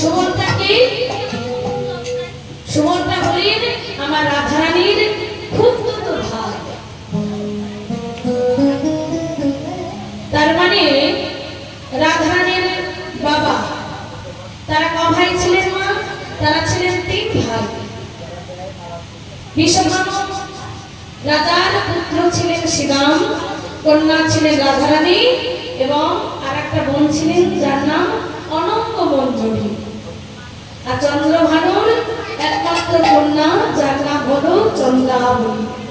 সুবলটা কি? হলেন আমার রাধারানীর খুব ভাই। তার মানে রাধারানীর বাবা। তারা ক ভাই ছিলেন মা? তারা ছিলেন তিন ভাই। রাজার পুত্র ছিলেন শ্রীরাম কন্যা ছিলেন রাধারানী এবং আর একটা বোন ছিলেন যার নাম অনন্ত মঞ্জুরি আর চন্দ্রভানুর একমাত্র কন্যা যার নাম হল চন্দ্রাবলী।